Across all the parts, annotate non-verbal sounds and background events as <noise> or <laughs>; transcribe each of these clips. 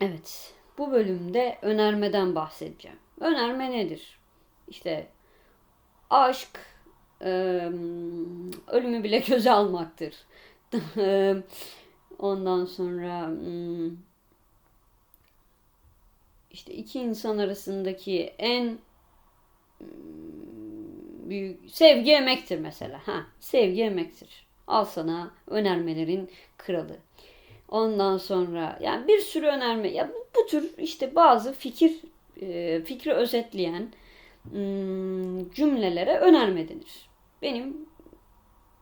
Evet, bu bölümde önermeden bahsedeceğim. Önerme nedir? İşte aşk, ölümü bile göze almaktır. <laughs> Ondan sonra hmm, işte iki insan arasındaki en hmm, büyük sevgi emektir mesela. Ha, sevgi emektir. Al sana önermelerin kralı. Ondan sonra yani bir sürü önerme ya bu, bu tür işte bazı fikir e, fikri özetleyen hmm, cümlelere önerme denir. Benim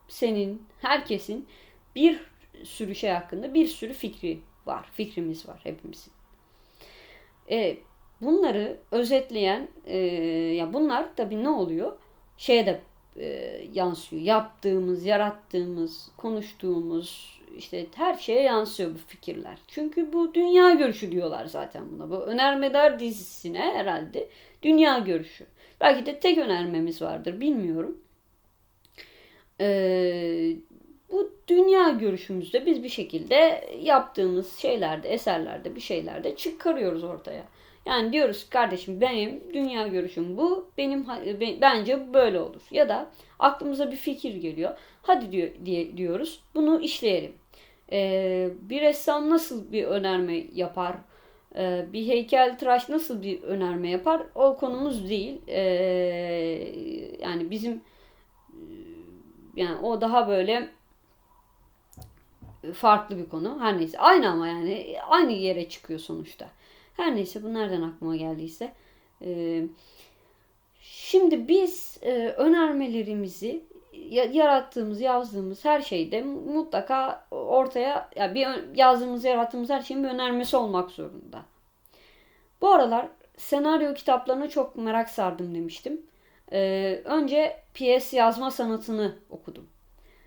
senin herkesin bir sürü şey hakkında bir sürü fikri var. Fikrimiz var hepimizin. E, bunları özetleyen e, ya bunlar tabii ne oluyor? Şeye de e, yansıyor. Yaptığımız, yarattığımız, konuştuğumuz işte her şeye yansıyor bu fikirler. Çünkü bu dünya görüşü diyorlar zaten buna. Bu önermeler dizisine herhalde dünya görüşü. Belki de tek önermemiz vardır bilmiyorum. Ee, bu dünya görüşümüzde biz bir şekilde yaptığımız şeylerde, eserlerde, bir şeylerde çıkarıyoruz ortaya. Yani diyoruz kardeşim benim dünya görüşüm bu. Benim bence böyle olur. Ya da aklımıza bir fikir geliyor. Hadi diyor diye diyoruz. Bunu işleyelim. Ee, bir ressam nasıl bir önerme yapar? Ee, bir heykel tıraş nasıl bir önerme yapar? O konumuz değil. Ee, yani bizim yani o daha böyle farklı bir konu. Her neyse. Aynı ama yani aynı yere çıkıyor sonuçta. Her neyse bu nereden aklıma geldiyse. Ee, şimdi biz e, önermelerimizi yarattığımız, yazdığımız her şeyde mutlaka ortaya ya bir yazdığımız, yarattığımız her şeyin bir önermesi olmak zorunda. Bu aralar senaryo kitaplarına çok merak sardım demiştim. Ee, önce piyes yazma sanatını okudum.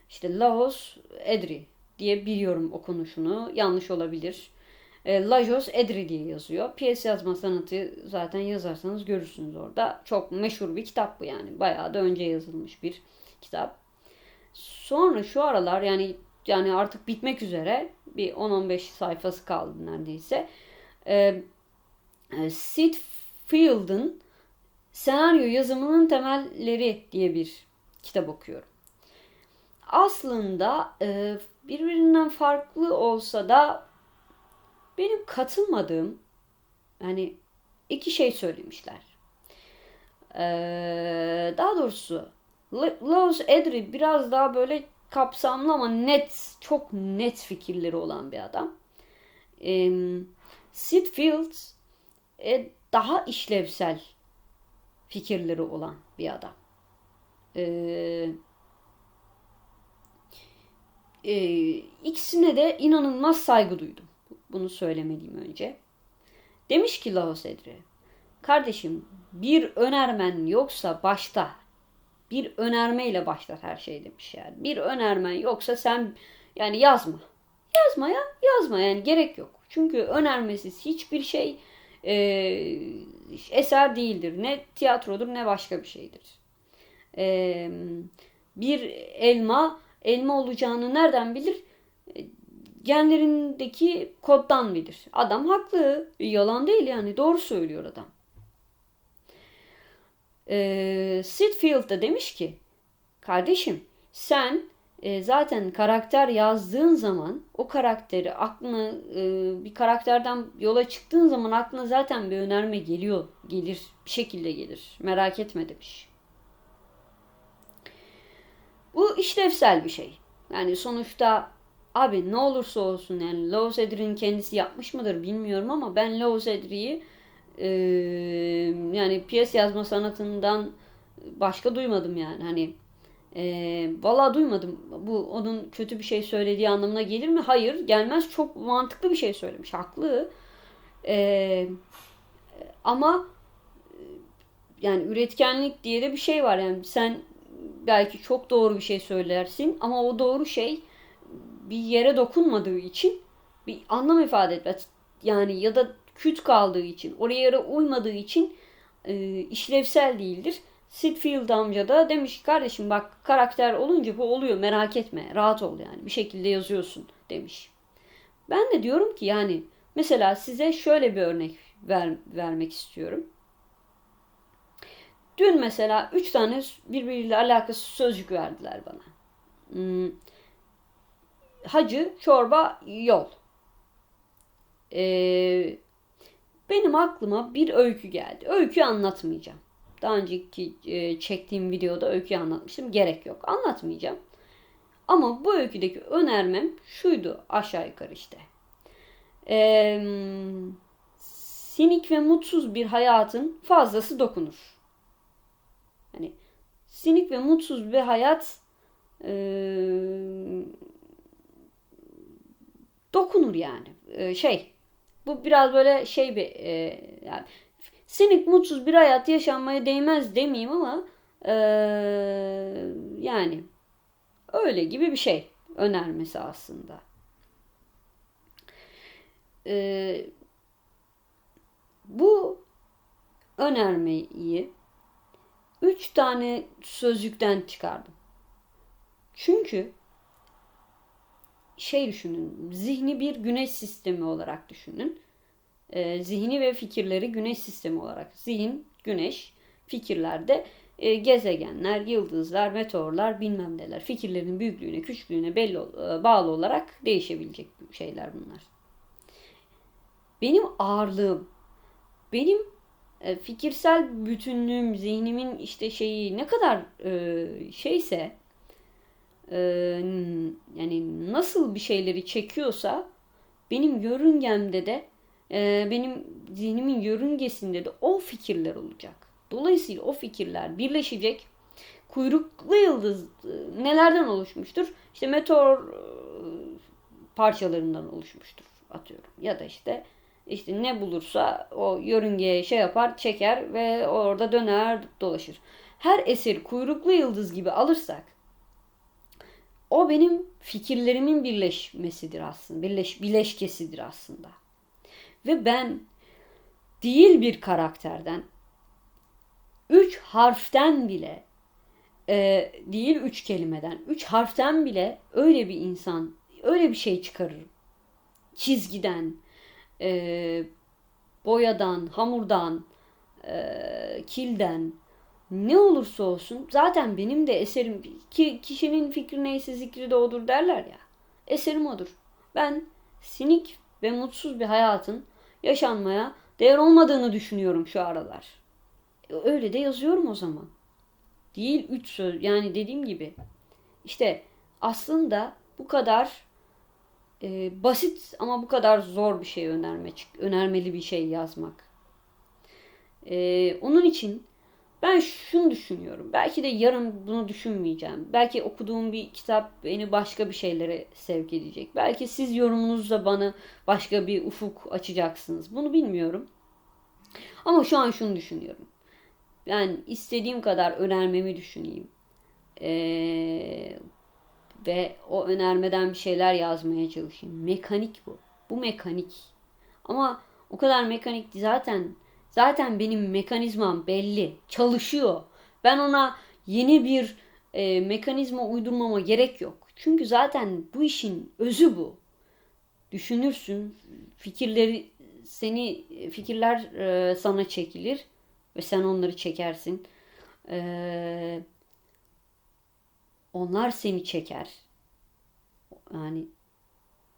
İşte Laos Edri diye biliyorum okunuşunu. Yanlış olabilir. E, Lajos Edri diye yazıyor. Piyes yazma sanatı zaten yazarsanız görürsünüz orada. Çok meşhur bir kitap bu yani. Bayağı da önce yazılmış bir kitap. Sonra şu aralar yani yani artık bitmek üzere bir 10-15 sayfası kaldı neredeyse. E, Sid Field'ın Senaryo Yazımının Temelleri diye bir kitap okuyorum. Aslında e, birbirinden farklı olsa da benim katılmadığım yani iki şey söylemişler. Ee, daha doğrusu Laws Edry biraz daha böyle kapsamlı ama net, çok net fikirleri olan bir adam. Ee, Sid Fields e, daha işlevsel fikirleri olan bir adam. Ee, e, ikisine de inanılmaz saygı duydum. Bunu söylemeliyim önce. Demiş ki Lahos Edri, kardeşim bir önermen yoksa başta bir önermeyle başlar her şey demiş yani. Bir önermen yoksa sen yani yazma. Yazma ya yazma yani gerek yok. Çünkü önermesiz hiçbir şey e, eser değildir. Ne tiyatrodur ne başka bir şeydir. E, bir elma elma olacağını nereden bilir? Genlerindeki koddan bilir. Adam haklı. Yalan değil yani. Doğru söylüyor adam. Ee, Sitfield da demiş ki kardeşim sen e, zaten karakter yazdığın zaman o karakteri aklına e, bir karakterden yola çıktığın zaman aklına zaten bir önerme geliyor. Gelir. Bir şekilde gelir. Merak etme demiş. Bu işlevsel bir şey. Yani sonuçta Abi ne olursa olsun yani Low Edry'nin kendisi yapmış mıdır bilmiyorum ama ben Low Edry'yi e, yani piyes yazma sanatından başka duymadım yani. Hani e, valla duymadım. Bu onun kötü bir şey söylediği anlamına gelir mi? Hayır gelmez. Çok mantıklı bir şey söylemiş. Haklı. E, ama yani üretkenlik diye de bir şey var. Yani sen belki çok doğru bir şey söylersin ama o doğru şey bir yere dokunmadığı için bir anlam ifade etmez. Yani ya da küt kaldığı için, oraya yere uymadığı için e, işlevsel değildir. Sitfield amca da demiş ki kardeşim bak karakter olunca bu oluyor merak etme rahat ol yani bir şekilde yazıyorsun demiş. Ben de diyorum ki yani Mesela size şöyle bir örnek ver, vermek istiyorum. Dün mesela üç tane birbiriyle alakası sözcük verdiler bana. Hmm, hacı, çorba, yol. Ee, benim aklıma bir öykü geldi. Öykü anlatmayacağım. Daha önceki e, çektiğim videoda öyküyü anlatmıştım. Gerek yok. Anlatmayacağım. Ama bu öyküdeki önermem şuydu aşağı yukarı işte. Ee, sinik ve mutsuz bir hayatın fazlası dokunur. Hani sinik ve mutsuz bir hayat e, dokunur yani. E, şey bu biraz böyle şey bir e, yani sinik mutsuz bir hayat yaşanmaya değmez demeyeyim ama e, yani öyle gibi bir şey önermesi aslında. E, bu önermeyi üç tane sözcükten çıkardım. Çünkü şey düşünün, zihni bir güneş sistemi olarak düşünün. E, zihni ve fikirleri güneş sistemi olarak. Zihin, güneş, fikirlerde e, gezegenler, yıldızlar, meteorlar, bilmem neler. Fikirlerin büyüklüğüne, küçüklüğüne belli e, bağlı olarak değişebilecek şeyler bunlar. Benim ağırlığım, benim e, fikirsel bütünlüğüm, zihnimin işte şeyi ne kadar e, şeyse e, yani nasıl bir şeyleri çekiyorsa benim yörüngemde de e, benim zihnimin yörüngesinde de o fikirler olacak. Dolayısıyla o fikirler birleşecek. Kuyruklu yıldız e, nelerden oluşmuştur? İşte meteor e, parçalarından oluşmuştur atıyorum. Ya da işte işte ne bulursa o yörüngeye şey yapar, çeker ve orada döner, dolaşır. Her eseri kuyruklu yıldız gibi alırsak o benim fikirlerimin birleşmesidir aslında. Birleş, bileşkesidir aslında. Ve ben değil bir karakterden üç harften bile e, değil üç kelimeden üç harften bile öyle bir insan öyle bir şey çıkarırım. Çizgiden, e, boyadan, hamurdan, e, kilden, ne olursa olsun zaten benim de eserim ki kişinin fikri neyse zikri de odur derler ya. Eserim odur. Ben sinik ve mutsuz bir hayatın yaşanmaya değer olmadığını düşünüyorum şu aralar. E, öyle de yazıyorum o zaman. Değil üç söz yani dediğim gibi. İşte aslında bu kadar e, basit ama bu kadar zor bir şey önerme, önermeli bir şey yazmak. E, onun için ben şunu düşünüyorum. Belki de yarın bunu düşünmeyeceğim. Belki okuduğum bir kitap beni başka bir şeylere sevk edecek. Belki siz yorumunuzla bana başka bir ufuk açacaksınız. Bunu bilmiyorum. Ama şu an şunu düşünüyorum. Ben istediğim kadar önermemi düşüneyim. Ee, ve o önermeden bir şeyler yazmaya çalışayım. Mekanik bu. Bu mekanik. Ama o kadar mekanik zaten zaten benim mekanizmam belli. Çalışıyor. Ben ona yeni bir e, mekanizma uydurmama gerek yok. Çünkü zaten bu işin özü bu. Düşünürsün, fikirleri seni fikirler e, sana çekilir ve sen onları çekersin. Eee onlar seni çeker. Yani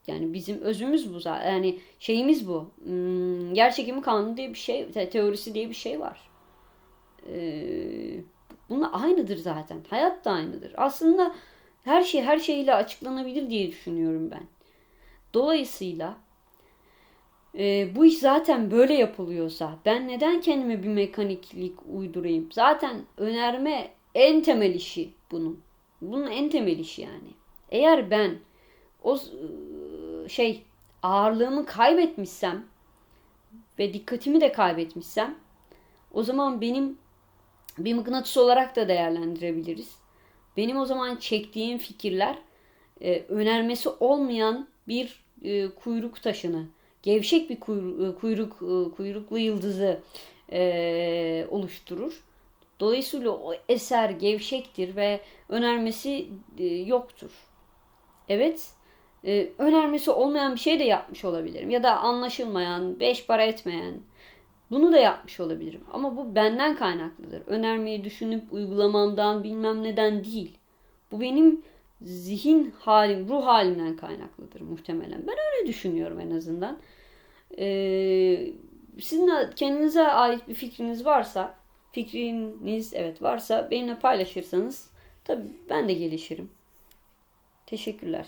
yani bizim özümüz bu zaten. Yani şeyimiz bu. Hmm, yer çekimi kanunu diye bir şey, teorisi diye bir şey var. Ee, bununla aynıdır zaten. Hayat da aynıdır. Aslında her şey her şeyle açıklanabilir diye düşünüyorum ben. Dolayısıyla e, bu iş zaten böyle yapılıyorsa ben neden kendime bir mekaniklik uydurayım? Zaten önerme en temel işi bunun. Bunun en temel işi yani. Eğer ben o şey ağırlığımı kaybetmişsem ve dikkatimi de kaybetmişsem o zaman benim bir mıknatıs olarak da değerlendirebiliriz. Benim o zaman çektiğim fikirler e, önermesi olmayan bir e, kuyruk taşını, gevşek bir kuyruk, kuyruk kuyruklu yıldızı e, oluşturur. Dolayısıyla o eser gevşektir ve önermesi e, yoktur. Evet, e, önermesi olmayan bir şey de yapmış olabilirim. Ya da anlaşılmayan, beş para etmeyen. Bunu da yapmış olabilirim. Ama bu benden kaynaklıdır. Önermeyi düşünüp uygulamamdan bilmem neden değil. Bu benim zihin halim, ruh halimden kaynaklıdır muhtemelen. Ben öyle düşünüyorum en azından. Ee, sizin kendinize ait bir fikriniz varsa, fikriniz evet varsa benimle paylaşırsanız tabii ben de gelişirim. Teşekkürler.